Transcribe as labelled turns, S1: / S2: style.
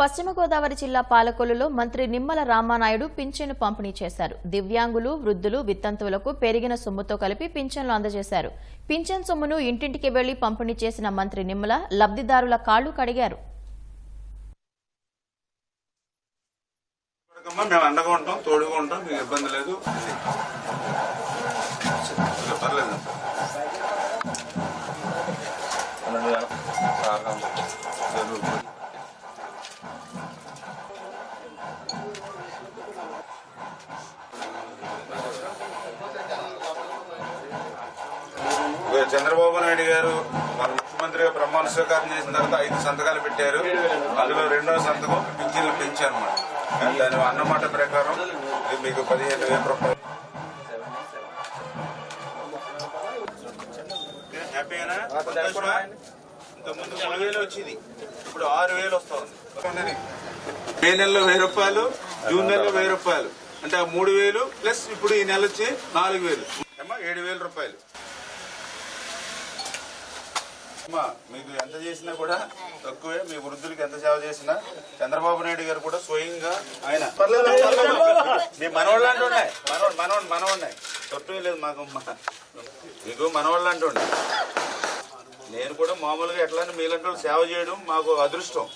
S1: పశ్చిమ గోదావరి జిల్లా పాలకొల్లులో మంత్రి నిమ్మల రామానాయుడు పింఛను పంపిణీ చేశారు. దివ్యాంగులు వృద్ధులు విత్తంతువులకు పెరిగిన సొమ్ముతో కలిపి పింఛన్లు అందజేశారు. పింఛన్ సొమ్మును ఇంటింటికి వెళ్ళి పంపిణీ చేసిన మంత్రి నిమ్మల లబ్ధిదారుల కాళ్ళు కడిగారు.
S2: అమ్మా, మేము అండగా ఉంటాం తోడుగా ఉంటాం మీకు ఇబ్బంది లేదు. పర్లేదు. చంద్రబాబు నాయుడు గారు మన ముఖ్యమంత్రిగా ప్రమాణ స్వీకారం చేసిన తర్వాత ఐదు సంతకాలు పెట్టారు. అందులో రెండో సంతకం పింఛన్లు పెంచారు అన్నమాట దాని అన్నమాట ప్రకారం ఇది మీకు పదిహేను వేల రూపాయలు. హ్యాపీనా సంతోషమా? ఇంతకుముందు మూడు వేలు వచ్చింది. ఇప్పుడు ఆరు వేలు వస్తుంది. మే నెలలో వెయ్యి రూపాయలు జూన్ నెలలో వెయ్యి రూపాయలు. అంటే ఆ మూడు వేలు ప్లస్ ఇప్పుడు ఈ నెల వచ్చి నాలుగు వేలు. అమ్మా ఏడు వేల రూపాయలు. మీకు ఎంత చేసినా కూడా తక్కువే మీ వృద్ధులకి ఎంత సేవ చేసినా చంద్రబాబు నాయుడు గారు కూడా స్వయంగా ఆయన. మీ మనవాళ్ళు అంటుండే మనవాడు మనవాడు మనవాడినాయి తప్పే లేదు మాకు మీకు మనవాళ్ళు అంటుండే నేను కూడా మామూలుగా ఎట్లా మీలంటే సేవ చేయడం మాకు అదృష్టం.